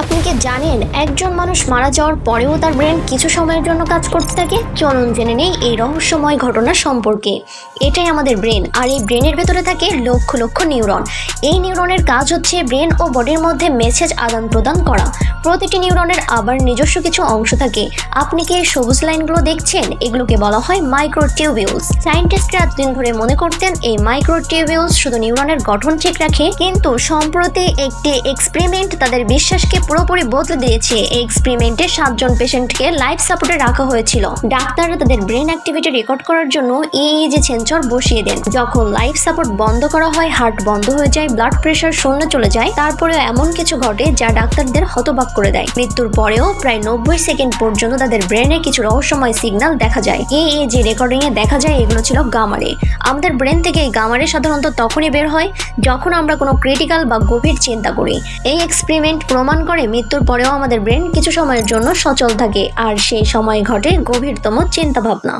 আপনি কি জানেন একজন মানুষ মারা যাওয়ার পরেও তার ব্রেন কিছু সময়ের জন্য কাজ করতে থাকে? চলুন জেনে নেই এই রহস্যময় ঘটনা সম্পর্কে। এটাই আমাদের ব্রেন, আর এই ব্রেনের ভেতরে থাকে লক্ষ লক্ষ নিউরন। এই নিউরনের কাজ হচ্ছে ব্রেন ও বডির মধ্যে মেসেজ আদান প্রদান করা। প্রতিটি নিউরনের আবার নিজস্ব কিছু অংশ থাকে। আপনি কি এই সবুজ লাইনগুলো দেখছেন? এগুলোকে বলা হয় মাইক্রো মাইক্রোটিউবিউলস। সায়েন্টিস্টরা এতদিন ধরে মনে করতেন এই মাইক্রো মাইক্রোটিউবিউলস শুধু নিউরনের গঠন ঠিক রাখে, কিন্তু সম্প্রতি একটি এক্সপেরিমেন্ট তাদের বিশ্বাসকে পুরোপুরি বদলে দিয়েছে। এই এক্সপেরিমেন্টে সাতজন পেশেন্টকে লাইফ সাপোর্টে রাখা হয়েছিল। ডাক্তাররা তাদের ব্রেন অ্যাক্টিভিটি রেকর্ড করার জন্য ইইজি সেন্সর বসিয়ে দেন। যখন লাইফ সাপোর্ট বন্ধ করা হয় হার্ট বন্ধ হয়ে যায় ব্লাড প্রেশার শূন্য চলে যায়, তারপরেও এমন কিছু ঘটে যা ডাক্তারদের হতবাক করে দেয়। মৃত্যুর পরেও প্রায় নব্বই সেকেন্ড পর্যন্ত তাদের ব্রেনে কিছু রহস্যময় সিগন্যাল দেখা যায়। ইইজি রেকর্ডিং এ দেখা যায়, এগুলো ছিল গামারে। আমাদের ব্রেন থেকে এই গামারে সাধারণত তখনই বের হয় যখন আমরা কোনো ক্রিটিক্যাল বা গভীর চিন্তা করি। এই এক্সপেরিমেন্ট প্রমাণ মৃত্যুর পরেও আমাদের ব্রেন কিছু সময়ের জন্য সচল থাকে, আর সেই সময় ঘটে গভীরতম চিন্তা ভাবনা